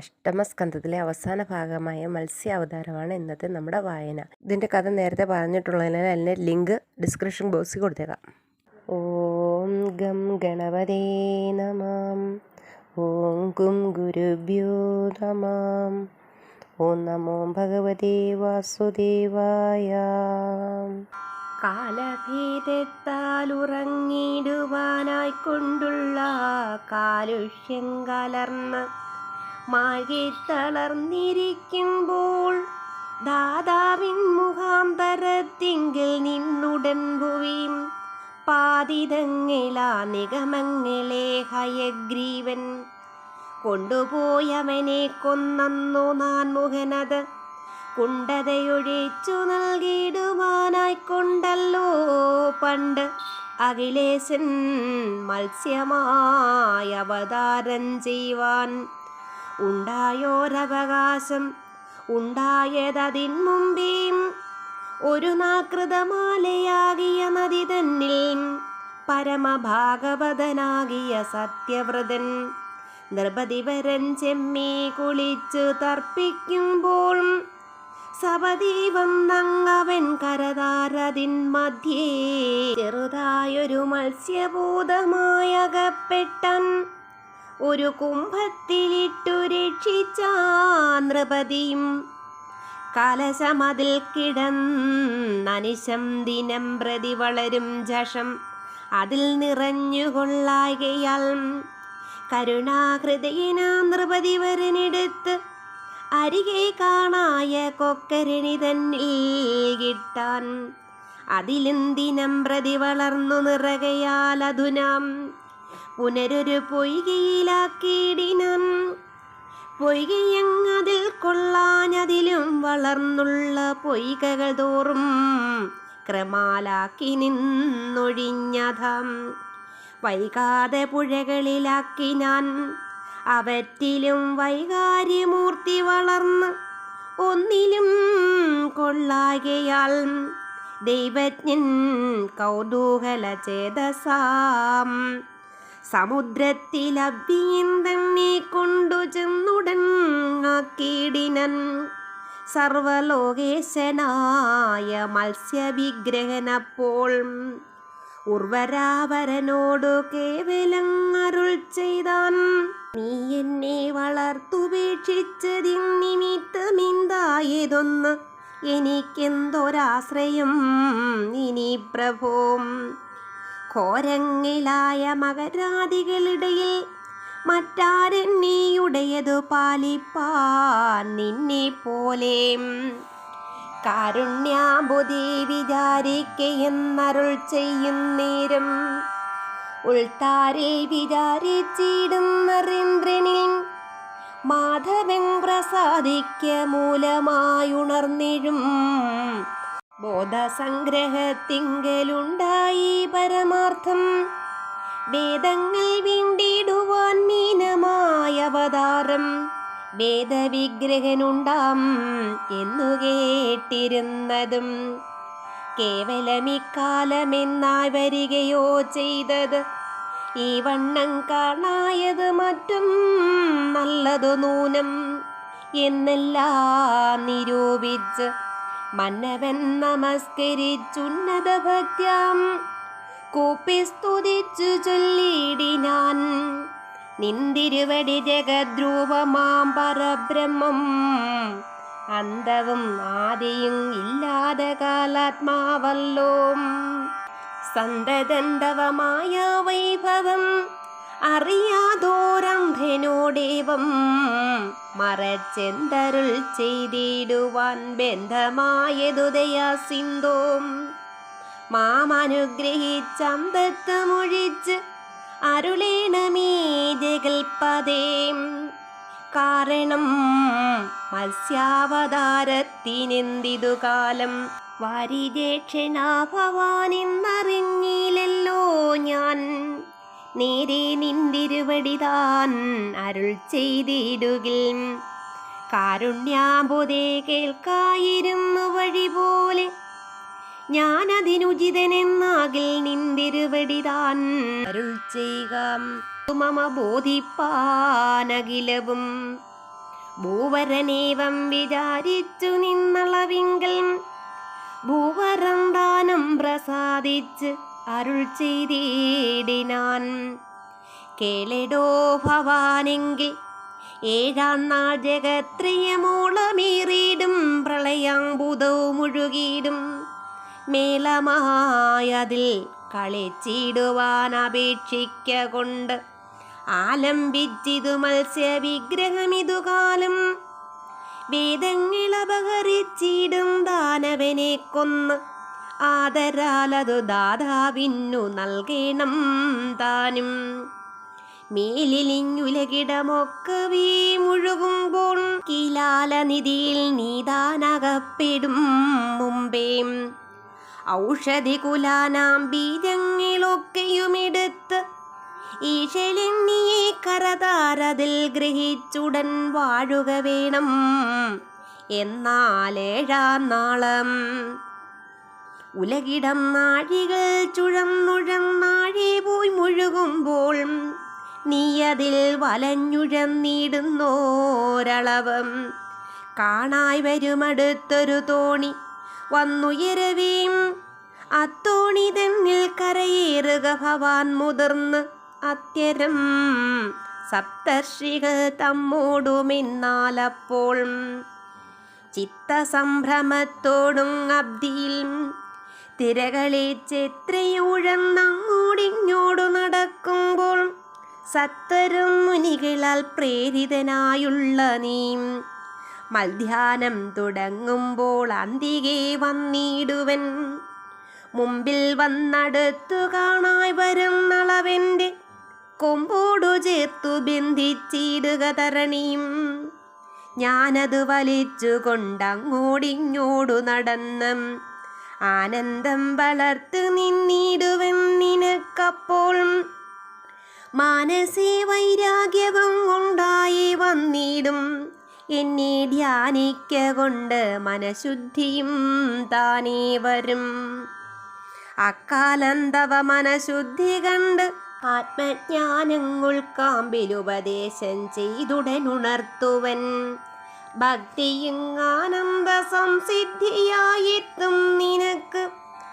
അഷ്ടമസ്കന്ധത്തിലെ അവസാന ഭാഗമായ മത്സ്യ അവതാരമാണ് ഇന്നത്തെ നമ്മുടെ വായന. ഇതിന്റെ കഥ നേരത്തെ പറഞ്ഞിട്ടുള്ളതിനാൽ അതിന്റെ ലിങ്ക് ഡിസ്ക്രിപ്ഷൻ ബോക്സിൽ കൊടുത്തേക്കാം. ഓം ഗം ഗണപതേ നമാം. ഓം കും ഗുരുഭ്യോ നമാം. ഓം നമോ ഭഗവതേ വാസുദേവായ. കാലഭേദത്താലുറങ്ങിടുവാനായിക്കൊണ്ടുള്ള കൊണ്ടുള്ള കാലുഷ്യം കലർന്ന് മാഴി തളർന്നിരിക്കുമ്പോൾ ദാതാവിൻ മുഖാന്തരത്തിങ്കിൽ നിന്നുടൻ ഭുവിയും പാതിതങ്ങളാ നിഗമങ്ങളെ ഹയഗ്രീവൻ കൊണ്ടുപോയവനെ കൊന്നന്നു നാൻ മുഖനത് കുണ്ടതയൊഴിച്ചു നൽകിയിടുവാനായി കൊണ്ടല്ലോ പണ്ട് അഖിലേശൻ മത്സ്യമായ അവതാരം ചെയ്യുവാൻ ഉണ്ടായോരവകാശം ഉണ്ടായതതിൻ മുമ്പേയും ഒരു നാകൃതമാലയാകിയ നദി തന്നിൽ പരമഭാഗവതനാകിയ സത്യവ്രതൻ നിർപതിവരൻ ചെമ്മി കുളിച്ച് തർപ്പിക്കുമ്പോൾ സപദീപം നങ്ങവൻ കരതാരതിൻ മധ്യേ ചെറുതായൊരു മത്സ്യഭൂതമായകപ്പെട്ടൻ ഒരു കുംഭത്തിലിട്ടു രക്ഷിച്ച നൃപതിയും കലശമതിൽ കിടന്നനിശം ദിനം പ്രതി വളരും ജഷം. അതിൽ നിറഞ്ഞുകൊള്ളാകയാൽ കരുണാഹൃദയന നൃപതി വരനെടുത്ത് അരികെ കാണായ കൊക്കരണി തന്നിൽ കിട്ടാൻ. അതിലും ദിനം പ്രതി വളർന്നു നിറകയാൽ അധുനാം പുനരൊരു പൊയ്കയിലാക്കിയിടിനാൻ പൊയ്കയങ്ങതിൽ കൊള്ളാഞ്ഞതിലും വളർന്നുള്ള പൊയ്കകൾ തോറും ക്രമാലാക്കി നിന്നൊഴിഞ്ഞതം. വൈകാതെ പുഴകളിലാക്കി ഞാൻ അവറ്റിലും വൈകാര്യമൂർത്തി വളർന്ന് ഒന്നിലും കൊള്ളാകയാൽ ദൈവജ്ഞൻ കൗതൂഹല ചേതസാം സമുദ്രത്തിൽ അഭ്യയം തന്നെ കൊണ്ടു ചെന്നുടൻ ആക്കിയിടിനൻ സർവലോകേശനായ മത്സ്യവിഗ്രഹനപ്പോൾ ഉർവരാവരനോടു കേവലം അരുൾ ചെയ്താൻ നീ എന്നെ വളർത്തുപേക്ഷിച്ചതിൻ നിമിത്തമെന്തായതൊന്ന് എനിക്കെന്തൊരാശ്രയം ഇനി പ്രഭോം. ഘോരങ്ങിലായ മകരാദികളിടയിൽ മറ്റാരെന്നെയുടയതു പാലിപ്പാൻ നിന്നെ പോലെ? കാരുണ്യാബുദ്ധി വിചാരിക്കയെന്നരുൾ ചെയ്യുന്നേരം ഉൾത്താരിൽ വിചാരിച്ചിടുന്നറിന്ദ്രനിൽ മാധവൻ പ്രസാദിക്ക മൂലമായുണർന്നിഴും. ബോധസംഗ്രഹത്തിങ്കലുണ്ടായി പരമാർത്ഥം. വേദങ്ങൾ വീണ്ടിടുവാൻ മീനമായ അവതാരം. വേദവിഗ്രഹനുണ്ടാം എന്നു കേട്ടിരുന്നതും. കേവലമിക്കാലമെന്നായി വരികയോ ചെയ്തത്. ഈ വണ്ണം കാണായത് മറ്റും നല്ലതു നൂനം. എന്നെല്ലാം നിരൂപിച്ച് മന്നവൻ നമസ്കരിച്ചുന്നത ഭക്യം കൂപ്പി സ്തുതിച്ചു ചൊല്ലിയിടിനാൻ നിന്തിരുവടി ജഗദ്രൂപമാം പരബ്രഹ്മം. അന്തവും ആദിയും ഇല്ലാതെ കാലാത്മാവല്ലോ. സന്തതന്തവമായ വൈഭവം അറിയാതോരന്ധനോടേവം മറച്ചെന്തരുൾ ചെയ്തിടുവാൻ ബന്ധമായതുദയ സിന്ധോം. മാമനുഗ്രഹിച്ചന്തത്വമൊഴിച്ച് അരുളേണമേ ജഗൽപദേ കാരണം മത്സ്യാവതാരത്തിനെന്തിതു കാലം? വാരിജേക്ഷണാ ഭവാനെന്നറിഞ്ഞില്ലല്ലോ ഞാൻ. നേരെ നിന്തിരുവടിതാൻ അരുൾ ചെയ്തിടുകിൽ. കാരുണ്യാബോധേ കേൾക്കായിരുന്നു വഴി പോലെ ഞാനതിനുചിതനെന്നാകിൽ നിന്തിരുവടിതാൻ അരുൾ ചെയ്യുക. മമ ബോധിപ്പാനകിലവും ഭൂവരനേവം വിചാരിച്ചു നിന്നളവിങ്കൽ ഭൂവരം ദാനം പ്രസാദിച്ച് അരുൾ ചെയ്തിടിനാൻ. കേളിടോ ഭവാനെങ്കിൽ ഏഴാം നാൾ ജഗത്രിയമോളമേറിയിടും പ്രളയാംബുതവും മുഴുകിയിടും. മേളമായതിൽ കളിച്ചിടുവാൻ അപേക്ഷിക്ക കൊണ്ട് ആലംബിച്ചിതു മത്സ്യവിഗ്രഹമിതു കാലം വേദങ്ങളപഹരിച്ചിടും ദാനവനെ കൊന്ന് ആദരാലതു ദാതാവിന്നു നൽകണം താനും. മേലിലിങ്ങുലകിടമൊക്കവേ മുഴുകുമ്പോൾ കിലാലനിധിയിൽ നീതാനകപ്പെടും മുമ്പേ. ഔഷധി കുലാനാം ബീജങ്ങളൊക്കെയുമെടുത്ത് ഈശലിങ്ങിയെ കരതാരതിൽ ഗ്രഹിച്ചുടൻ വാഴുക വേണം. എന്നാലേഴാം നാളം. ഉലകിടം നാഴികൾ ചുഴന്നുഴന്നാഴി പോയി മുഴുകുമ്പോൾ നീയതിൽ വലഞ്ഞുഴന്നിടുന്നോരളവം കാണായി വരുമടുത്തൊരു തോണി വന്നുയരവേം. അത്തോണി തന്നിൽ കരയേറുക ഭവാൻ മുതിർന്ന് അത്യരം സപ്തർഷികൾ തമ്മോടുമെന്നാലപ്പോൾ. ചിത്തസംഭ്രമത്തോടും അബ്ദിയിൽ തിരകളെ ചെത്രയുഴന്നങ്ങോടിങ്ങോടു നടക്കുമ്പോൾ സത്തരും മുനികളാൽ പ്രേരിതനായുള്ള നീ. മധ്യാനം തുടങ്ങുമ്പോൾ അന്തികെ വന്നിടുവൻ. മുമ്പിൽ വന്നടുത്തു കാണായി വരും നളവന്റെ കൊമ്പോടു ചേർത്തു ബന്ധിച്ചിടുക തരണിയും. ഞാനത് വലിച്ചു കൊണ്ടങ്ങോടിങ്ങോടു നടന്ന് ആനന്ദം വളർത്ത് നിന്നിടുവൻ നിനക്കപ്പോൾ. മാനസേ വൈരാഗ്യവും ഉണ്ടായി വന്നിടും. എന്നെ ധ്യാനിക്ക കൊണ്ട് മനഃശുദ്ധിയും താനേ വരും. അക്കാലന്തവ മനഃശുദ്ധി കണ്ട് ആത്മജ്ഞാനങ്ങൾക്കാമ്പിലുപദേശം ചെയ്തുടനുണർത്തുവൻ. ഭക്തിയും ആനന്ദ സംസിദ്ധിയായെത്തും നിനക്ക്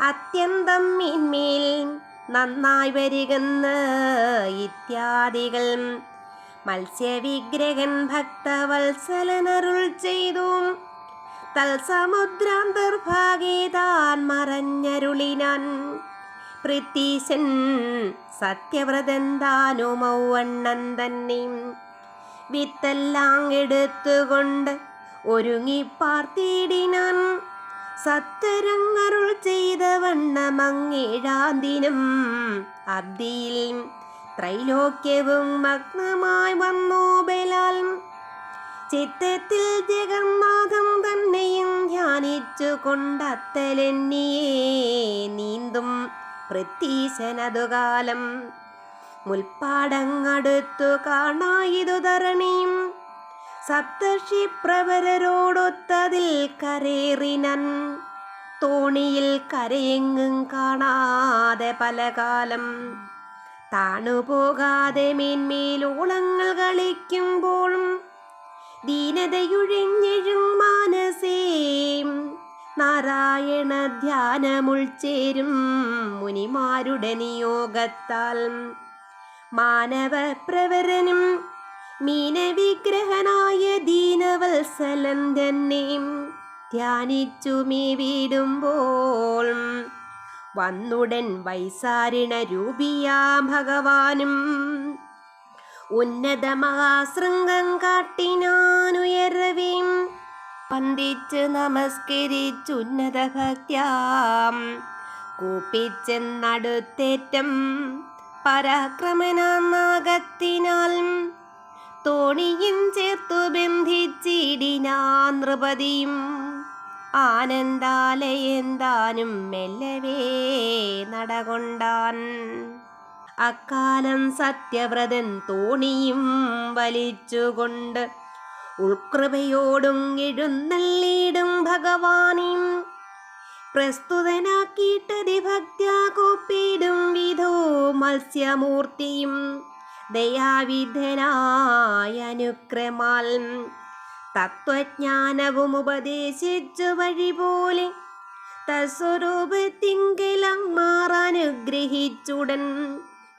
അത്യന്തം മേന്മേൽ നന്നായി വരികെന്ന ഇത്യാദികൾ. മത്സ്യവിഗ്രഹൻ ഭക്തവത്സലനരുൾ ചെയ്തു. തൽസമുദ്രാന്തർഭാഗേതാൻ മറഞ്ഞരുളിനാൻ. പൃഥ്വീശൻ സത്യവ്രതൻ താനുമൗവണ്ണൻ തന്നെ. വിത്തെല്ലാം എടുത്തുകൊണ്ട് ഒരുങ്ങി പാർത്തിടിനാൻ സത്തരങ്ങരുൾ ചെയ്ത വണ്ണമങ്ങേഴാന്തിനും അബ്ദിയിൽ ത്രൈലോക്യവും മഗ്നമായി വന്നു ബലാൽ. ചിത്തത്തിൽ ജഗന്നാഥം തന്നെയും ധ്യാനിച്ചു കൊണ്ടത്തലെന്നിയേ നീന്തും പൃഥ്വീശനതുകാലം മുൽപ്പാടങ്ങടുത്തു കാണായിതു തരണിയും സപ്തഷി പ്രവരരോടൊത്തതിൽ കരേറിനൻ. തോണിയിൽ കരയെങ്ങും കാണാതെ പലകാലം. താണുപോകാതെ മേന്മേലോളങ്ങൾ കളിക്കുമ്പോഴും ദീനതയുഴിഞ്ഞെഴും മാനസേം. നാരായണ ധ്യാനമുൾച്ചേരും മുനിമാരുടെ നിയോഗത്താൽ. മാനവപ്രവരനും മീനവിഗ്രഹനായ ദീനവത്സലൻ തന്നെ ധ്യാനിച്ചു മീ വീടുമ്പോൾ വന്നുടൻ വൈസാരിണ രൂപിയാ ഭഗവാനും ഉന്നത മഹാശൃംഗം കാട്ടിനാനുയരവേം വന്ദിച്ച് നമസ്കരിച്ചുന്നത ഭക്ത്യാം കൂപ്പിച്ചെന്നടുത്തേറ്റം പരാക്രമനാഗത്തിനാൽ തോണിയും ചേർത്തു ബന്ധിച്ചിടിനാ നൃപതിയും. ആനന്ദാലയെന്താനും മെല്ലവേ നടകൊണ്ടാൻ. അക്കാലം സത്യവ്രതൻ തോണിയും വലിച്ചുകൊണ്ട് ഉൾകൃപയോടും എഴുന്നള്ളിയിടും ഭഗവാനും പ്രസ്തുതനാക്കിയിട്ടതി ഭക്ത്യാ കോപ്പിടും വിധോ മത്സ്യമൂർത്തിയും ദയാവിധനായ അനുക്രമാൽ തത്വജ്ഞാനവും ഉപദേശിച്ചു വഴി പോലെ തസ്വരൂപത്തിങ്കലം മാറാനുഗ്രഹിച്ചുടൻ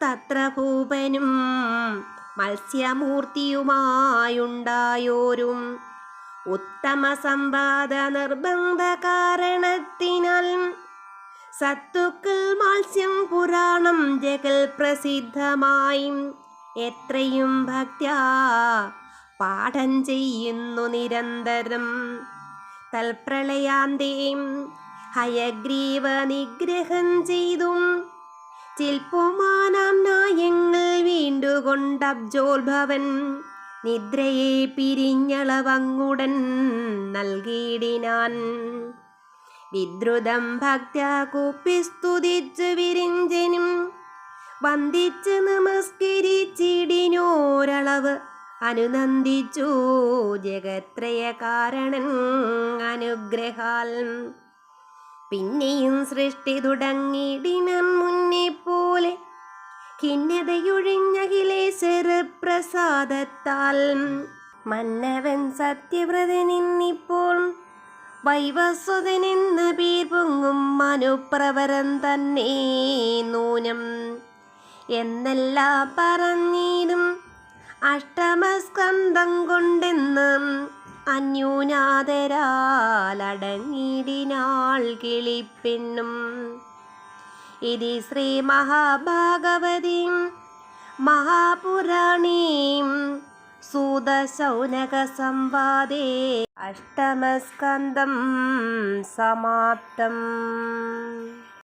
തത്ര ഭൂപനും മത്സ്യമൂർത്തിയുമായുണ്ടായോരും ഉത്തമ സമ്പാദ നിർബന്ധ കാരണത്തിനാൽ സത്തുക്കൾ മത്സ്യം പുരാണം ജഗൽ പ്രസിദ്ധമായി. എത്രയും ഭക്ത്യാ പാഠം ചെയ്യുന്നു നിരന്തരം. തൽപ്രളയാന്തേം ഹയഗ്രീവ നിഗ്രഹം ചെയ്തും ചിൽപ്പുമാനാം നായങ്ങൾ വീണ്ടുകൊണ്ടബ്ജോത്ഭവൻ. നിദ്രയെ പിരിഞ്ഞളവങ്ങുടൻ നൽകിയിടിനാൻ. വിദ്രുതം ഭക്ത്യ കൂപ്പിസ്തുതിച്ച് വിരിഞ്ചനും വന്ദിച്ച് നമസ്കരിച്ചിടിനോരളവ് അനുനന്ദിച്ചു ജഗത്രയ കാരണൻ അനുഗ്രഹാൽ. പിന്നെയും സൃഷ്ടി തുടങ്ങിയിടിനം ഖിന്നതയൊഴിഞ്ഞഖിലേശ്വര പ്രസാദത്താൽ മന്നവൻ സത്യവ്രതനിന്നിപ്പോൾ വൈവസ്വതനെന്ന് പേർ പൊങ്ങും മനുപ്രവരം തന്നെ നൂനം. എന്നെല്ലാം പറഞ്ഞിടും അഷ്ടമസ്കന്ധം കൊണ്ടെന്ന് അന്യൂനാദരാലടങ്ങിടിനാൾ കിളിപ്പെണ്ണും ഇതി ശ്രീ മഹാഭാഗവതീം മഹാപുരാണീം സൂതശൗനക സംവാദേ അഷ്ടമസ്കന്ധം സമാപ്തം.